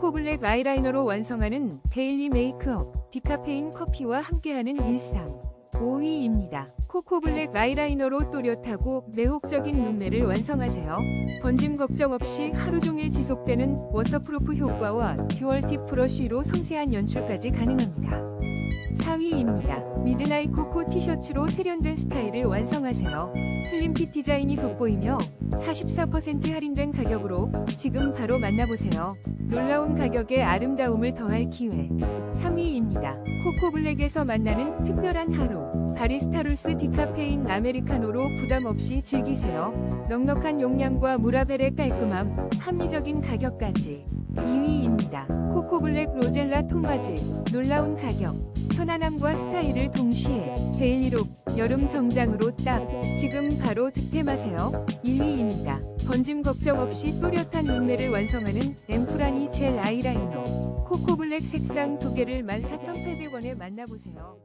코코블랙 아이라이너로 완성하는 데일리 메이크업 디카페인 커피와 함께하는 일상 5위입니다. 코코블랙 아이라이너로 또렷하고 매혹적인 눈매를 완성하세요. 번짐 걱정 없이 하루 종일 지속되는 워터프루프 효과와 듀얼 팁 브러쉬로 섬세한 연출까지 가능합니다. 4위입니다. 미드나잇 코코 티셔츠로 세련된 스타일을 완성하세요. 슬림 핏 디자인이 돋보이며 44% 할인된 가격으로 지금 바로 만나보세요. 놀라운 가격에 아름다움을 더할 기회. 3위입니다. 코코블랙에서 만나는 특별한 하루. 바리스타룰스 디카페인 아메리카노로 부담 없이 즐기세요. 넉넉한 용량과 무라벨의 깔끔함, 합리적인 가격까지. 2위 입니다. 코코블랙 로젤라 통바지. 놀라운 가격. 편안함과 스타일을 동시에 데일리룩 여름 정장으로 딱 지금 바로 득템하세요. 1위입니다. 번짐 걱정 없이 또렷한 눈매를 완성하는 엠프라니 젤 아이라이너 코코블랙 색상 두 개를 14,800원에 만나보세요.